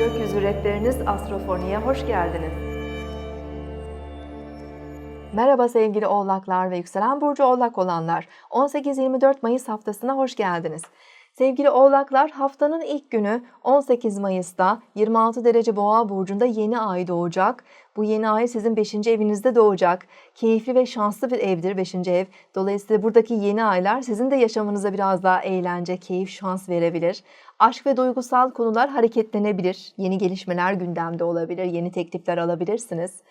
Hazretleriniz Astrofoni'ye hoş geldiniz. Merhaba sevgili oğlaklar ve yükselen burcu oğlak olanlar. 18-24 Mayıs haftasına hoş geldiniz. Sevgili oğlaklar haftanın ilk günü 18 Mayıs'ta 26 derece boğa burcunda yeni ay doğacak. Bu yeni ay sizin 5. evinizde doğacak. Keyifli ve şanslı bir evdir 5. ev. Dolayısıyla buradaki yeni aylar sizin de yaşamınıza biraz daha eğlence, keyif, şans verebilir. Aşk ve duygusal konular hareketlenebilir. Yeni gelişmeler gündemde olabilir. Yeni teklifler alabilirsiniz.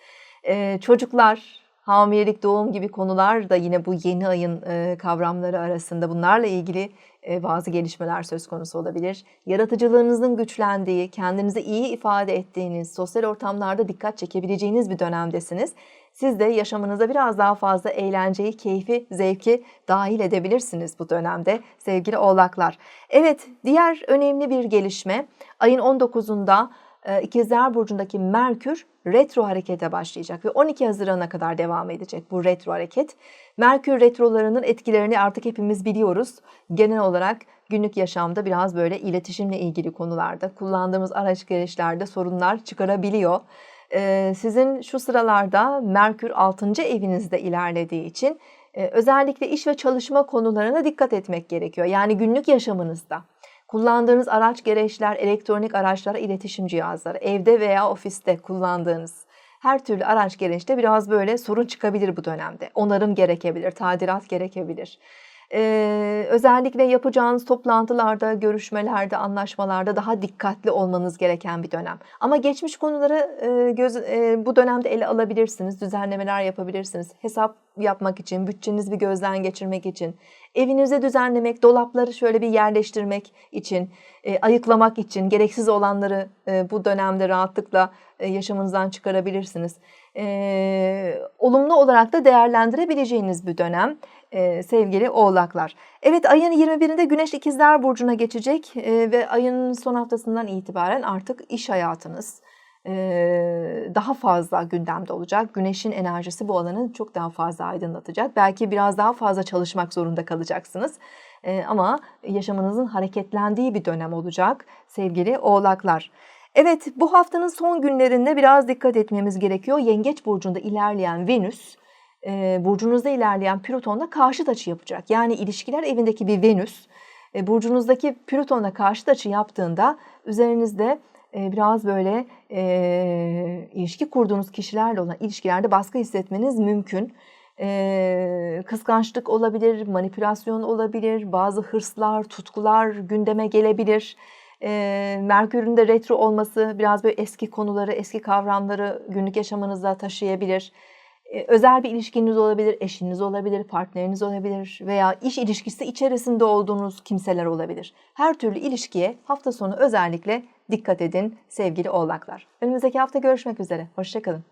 Ee, çocuklar, hamilelik, doğum gibi konular da yine bu yeni ayın e, kavramları arasında bunlarla ilgili e, bazı gelişmeler söz konusu olabilir. Yaratıcılığınızın güçlendiği, kendinizi iyi ifade ettiğiniz, sosyal ortamlarda dikkat çekebileceğiniz bir dönemdesiniz. Siz de yaşamınıza biraz daha fazla eğlenceyi, keyfi, zevki dahil edebilirsiniz bu dönemde sevgili oğlaklar. Evet, diğer önemli bir gelişme ayın 19'unda e, İkizler Burcu'ndaki Merkür retro harekete başlayacak ve 12 Haziran'a kadar devam edecek bu retro hareket. Merkür retrolarının etkilerini artık hepimiz biliyoruz. Genel olarak günlük yaşamda biraz böyle iletişimle ilgili konularda, kullandığımız araç gereçlerde sorunlar çıkarabiliyor. Ee, sizin şu sıralarda Merkür 6. evinizde ilerlediği için e, özellikle iş ve çalışma konularına dikkat etmek gerekiyor. Yani günlük yaşamınızda. Kullandığınız araç gereçler, elektronik araçlar, iletişim cihazları, evde veya ofiste kullandığınız her türlü araç gereçte biraz böyle sorun çıkabilir bu dönemde. Onarım gerekebilir, tadilat gerekebilir. Ee, özellikle yapacağınız toplantılarda, görüşmelerde, anlaşmalarda daha dikkatli olmanız gereken bir dönem. Ama geçmiş konuları e, göz, e, bu dönemde ele alabilirsiniz, düzenlemeler yapabilirsiniz. Hesap yapmak için, bütçenizi bir gözden geçirmek için, evinizi düzenlemek, dolapları şöyle bir yerleştirmek için, e, ayıklamak için gereksiz olanları e, bu dönemde rahatlıkla e, yaşamınızdan çıkarabilirsiniz. E, olumlu olarak da değerlendirebileceğiniz bir dönem e, sevgili oğlaklar. Evet ayın 21'inde Güneş İkizler Burcu'na geçecek e, ve ayın son haftasından itibaren artık iş hayatınız e, daha fazla gündemde olacak. Güneşin enerjisi bu alanı çok daha fazla aydınlatacak. Belki biraz daha fazla çalışmak zorunda kalacaksınız. Ama yaşamınızın hareketlendiği bir dönem olacak sevgili oğlaklar. Evet bu haftanın son günlerinde biraz dikkat etmemiz gerekiyor. Yengeç burcunda ilerleyen Venüs, e, burcunuzda ilerleyen Plüton'la karşıt açı yapacak. Yani ilişkiler evindeki bir Venüs, e, burcunuzdaki Plüton'la karşıt açı yaptığında üzerinizde e, biraz böyle e, ilişki kurduğunuz kişilerle olan ilişkilerde baskı hissetmeniz mümkün. E, kıskançlık olabilir, manipülasyon olabilir, bazı hırslar, tutkular gündeme gelebilir. E, Merkür'ün de retro olması biraz böyle eski konuları, eski kavramları günlük yaşamınızda taşıyabilir. E, özel bir ilişkiniz olabilir, eşiniz olabilir, partneriniz olabilir veya iş ilişkisi içerisinde olduğunuz kimseler olabilir. Her türlü ilişkiye hafta sonu özellikle dikkat edin sevgili oğlaklar. Önümüzdeki hafta görüşmek üzere. Hoşçakalın.